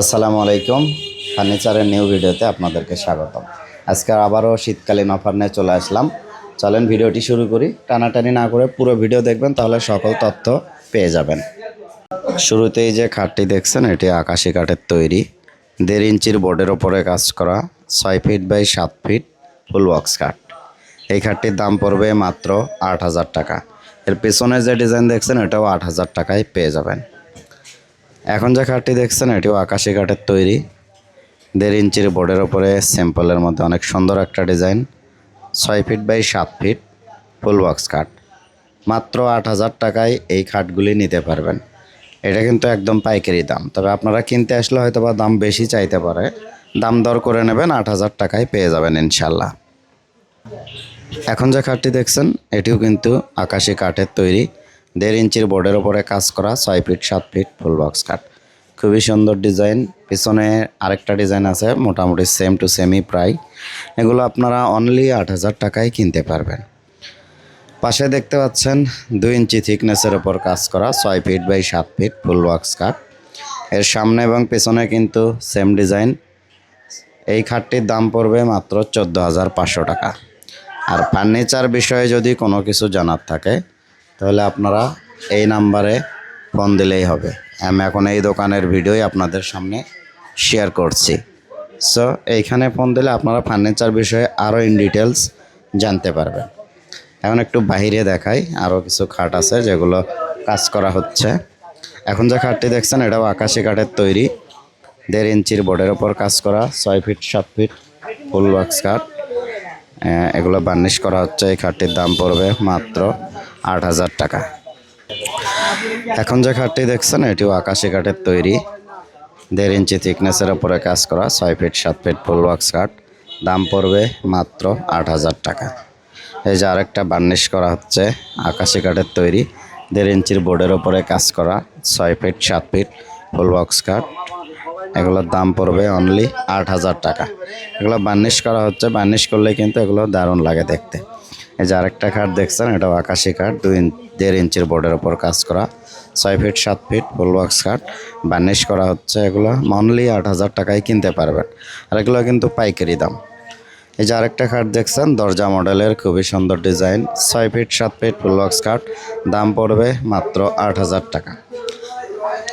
আসসালামু আলাইকুম। ফার্নিচারের নিউ ভিডিওতে আপনাদেরকে স্বাগতম। আজকে আবারও শীতকালীন অফার নিয়ে চলে আসলাম। চলেন ভিডিওটি শুরু করি। টানাটানি না করে পুরো ভিডিও দেখবেন, তাহলে সকল তথ্য পেয়ে যাবেন। শুরুতেই যে খাটটি দেখছেন, এটি আকাশি কাঠের তৈরি। দেড় ইঞ্চির বোর্ডের ওপরে কাজ করা ছয় ফিট বাই সাত ফিট ফুল বক্স কাঠ এই খাটটির দাম পড়বে মাত্র আট হাজার টাকা। এর পেছনে যে ডিজাইন দেখছেন, এটাও আট হাজার টাকায় পেয়ে যাবেন। এখন যে খাটটি দেখছেন, এটিও আকাশি কাঠের তৈরি। দেড় ইঞ্চির বোর্ডের ওপরে স্যাম্পলের মধ্যে অনেক সুন্দর একটা ডিজাইন। ছয় ফিট বাই সাত ফিট ফুল বক্স কাঠ মাত্র আট হাজার টাকায় এই খাটগুলি নিতে পারবেন। এটা কিন্তু একদম পাইকারি দাম। তবে আপনারা কিনতে আসলে হয়তো বা দাম বেশি চাইতে পারে। দাম দর করে নেবেন, আট হাজার টাকায় পেয়ে যাবেন ইনশাল্লাহ। এখন যে খাটটি দেখছেন, এটিও কিন্তু আকাশি কাঠের তৈরি। দেড় ইঞ্চির বোর্ডের ওপরে কাজ করা, ছয় ফিট সাত ফিট ফুল বক্স কাট খুবই সুন্দর ডিজাইন পিছনে আরেকটা ডিজাইন আছে, মোটামুটি সেম টু সেমই প্রায়। এগুলো আপনারা অনলি আট হাজার টাকায় কিনতে পারবেন। পাশে দেখতে পাচ্ছেন, দুই ইঞ্চি থিকনেসের ওপর কাজ করা, ছয় ফিট বাই সাত ফিট ফুল বক্স কাট এর সামনে এবং পেছনে কিন্তু সেম ডিজাইন এই খাটটির দাম পড়বে মাত্র চোদ্দ হাজার পাঁচশো টাকা। আর ফার্নিচার বিষয়ে যদি কোনো কিছু জানার থাকে তাহলে আপনারা এই নাম্বারে ফোন দিলেই হবে। আমি এখন এই দোকানের ভিডিওই আপনাদের সামনে শেয়ার করছি। সো এইখানে ফোন দিলে আপনারা ফার্নিচার বিষয়ে আরও ইন ডিটেলস জানতে পারবেন। এখন একটু বাইরে দেখাই আরও কিছু খাট আছে যেগুলো কাজ করা হচ্ছে। এখন যে খাটটি দেখছেন, এটাও আকাশি কাঠের তৈরি। দেড় ইঞ্চির বোর্ডের ওপর কাজ করা, ছয় ফিট, সাত ফিট, ফুল বক্স কাঠ এগুলো বার্নিশ করা হচ্ছে, এই খাটটির দাম পড়বে মাত্র আট হাজার টাকা। এখন যে খাটটি দেখছেন, এটিও আকাশি কাঠের তৈরি। দেড় ইঞ্চি থিকনেসের ওপরে কাজ করা, ছয় ফিট, সাত ফিট ফুল বক্স কাঠ দাম পড়বে মাত্র আট হাজার টাকা। এই যে আরেকটা বার্নিশ করা হচ্ছে, আকাশি কাঠের তৈরি। দেড় ইঞ্চির বোর্ডের ওপরে কাজ করা, ছয় ফিট, সাত ফিট ফুল বক্স কাঠ এগুলোর দাম পড়বে অনলি আট হাজার টাকা। এগুলো বার্নিশ করা হচ্ছে, বার্নিশ করলে কিন্তু এগুলো দারুণ লাগে দেখতে। এই যে আরেকটা খাট দেখছেন, এটাও আকাশি কাঠ দুই দেড় ইঞ্চির বোর্ডের ওপর কাজ করা। ছয় ফিট সাত ফিট বক্স কাঠ বার্নিশ করা হচ্ছে এগুলো। অনলি আট হাজার টাকায় কিনতে পারবেন। আর এগুলো কিন্তু পাইকারি দাম। এই যে আরেকটা খাট দেখছেন, দরজা মডেলের খুবই সুন্দর ডিজাইন। ছয় ফিট সাত ফিট বক্স কাঠ দাম পড়বে মাত্র আট হাজার টাকা।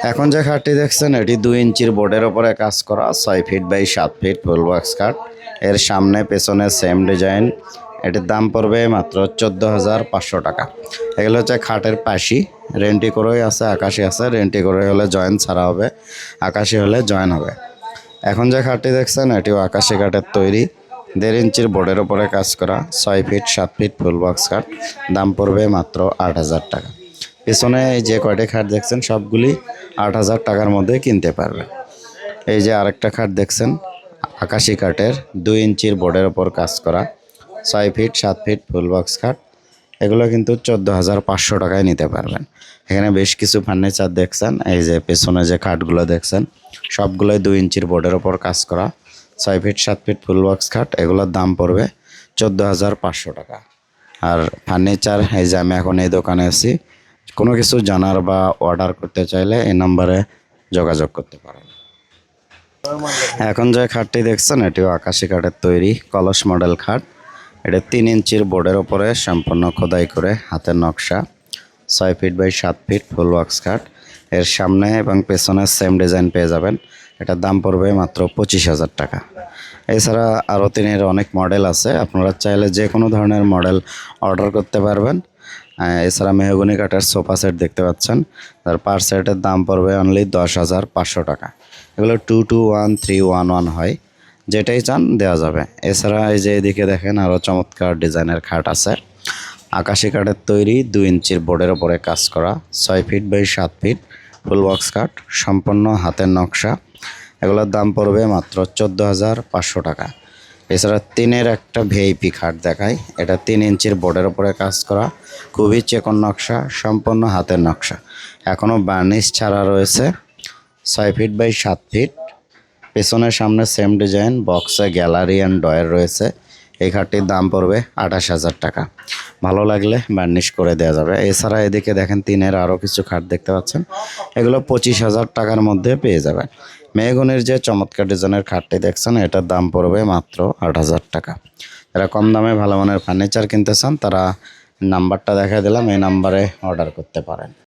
এখন যে খাটটি দেখছেন, এটি দুই ইঞ্চির বোর্ডের ওপরে কাজ করা। ছয় ফিট বাই সাত ফিট বক্স কাঠ এর সামনে, পেছনে সেম ডিজাইন এটির দাম পড়বে মাত্র চোদ্দ হাজার পাঁচশো টাকা। এগুলো হচ্ছে খাটের পাশি। রেন্টি করেই আছে, আকাশি আছে। রেন্টি করে হলে জয়েন ছাড়া হবে, আকাশি হলে জয়েন হবে। এখন যে খাটটি দেখছেন, এটিও আকাশি কাঠের তৈরি। দেড় ইঞ্চির বোর্ডের ওপরে কাজ করা, ছয় ফিট, সাত ফিট ফুল বক্স খাট। দাম পড়বে মাত্র আট হাজার টাকা। পেছনে এই যে কয়টি খাট দেখছেন, সবগুলি আট হাজার টাকার মধ্যে কিনতে পারবেন এই যে আরেকটা খাট দেখছেন, আকাশি কাঠের দুই ইঞ্চির বোর্ডের ওপর কাজ করা। ছয় ফিট সাত ফিট ফুল বক্স খাট এগুলো কিন্তু চোদ্দ হাজার পাঁচশো টাকায় নিতে পারবেন। এখানে বেশ কিছু ফার্নিচার দেখছেন, এই যে পেছনে যে খাটগুলো দেখছেন, সবগুলোই দুই ইঞ্চির বোর্ডের ওপর কাজ করা। ছয় ফিট সাত ফিট ফুল বক্স খাট এগুলোর দাম পড়বে চোদ্দ হাজার পাঁচশো টাকা। আর ফার্নিচার এই যে আমি এখন এই দোকানে আছি, কোনো কিছু জানার বা অর্ডার করতে চাইলে এই নম্বরে যোগাযোগ করতে পারেন। এখন যে খাটটি দেখছেন, এটিও আকাশি কাঠের তৈরি, কলস মডেল খাট এটা তিন ইঞ্চির বোর্ডের ওপরে সম্পূর্ণ খোদাই করে হাতের নকশা, ছয় ফিট বাই সাত ফিট ফুল ওয়াক্স কাট এর সামনে এবং পেছনে সেম ডিজাইন পেয়ে যাবেন। এটার দাম পড়বে মাত্র পঁচিশ হাজার টাকা। এছাড়া আরও তিনের অনেক মডেল আছে। আপনারা চাইলে যে কোনো ধরনের মডেল অর্ডার করতে পারবেন। এছাড়া মেহগুনি কাঠের সোফা সেট দেখতে পাচ্ছেন। তার পার সেটের দাম পড়বে অনলি দশ হাজার পাঁচশো টাকা। এগুলো two two one three one one হয়। যেটাই চান দেওয়া যাবে। এছাড়া এই যে এদিকে দেখেন আরও চমৎকার ডিজাইনের খাট আছে। আকাশি কাঠের তৈরি দুই ইঞ্চির বোর্ডের ওপরে কাজ করা, ছয় ফিট বাই সাত ফিট, ফুল বক্স কাঠ, সম্পূর্ণ হাতের নকশা। এগুলোর দাম পড়বে মাত্র চোদ্দ হাজার পাঁচশো টাকা। এছাড়া তিনের একটা ভিআইপি খাট দেখায় এটা তিন ইঞ্চির বোর্ডের ওপরে কাজ করা, খুবই চেকন নকশা, সম্পূর্ণ হাতের নকশা। এখনও বার্নিশ ছাড়া রয়েছে, ছয় ফিট বাই সাত ফিট পেছনের সামনে সেম ডিজাইন বক্সে গ্যালারি অ্যান্ড ডয়ার রয়েছে। এই খাটটির দাম পড়বে আঠাশ হাজার টাকা। ভালো লাগলে বার্নিশ করে দেওয়া যাবে। এছাড়া এদিকে দেখেন তিনের আরও কিছু খাট দেখতে পাচ্ছেন। এগুলো পঁচিশ হাজার টাকার মধ্যে পেয়ে যাবেন। মেহগুনির যে চমৎকার ডিজাইনের খাটটি দেখছেন, এটার দাম পড়বে মাত্র আট হাজার টাকা। যারা কম দামে ভালো মানের ফার্নিচার কিনতে চান, তারা নাম্বারটা দেখা দিলাম, এই নাম্বারে অর্ডার করতে পারেন।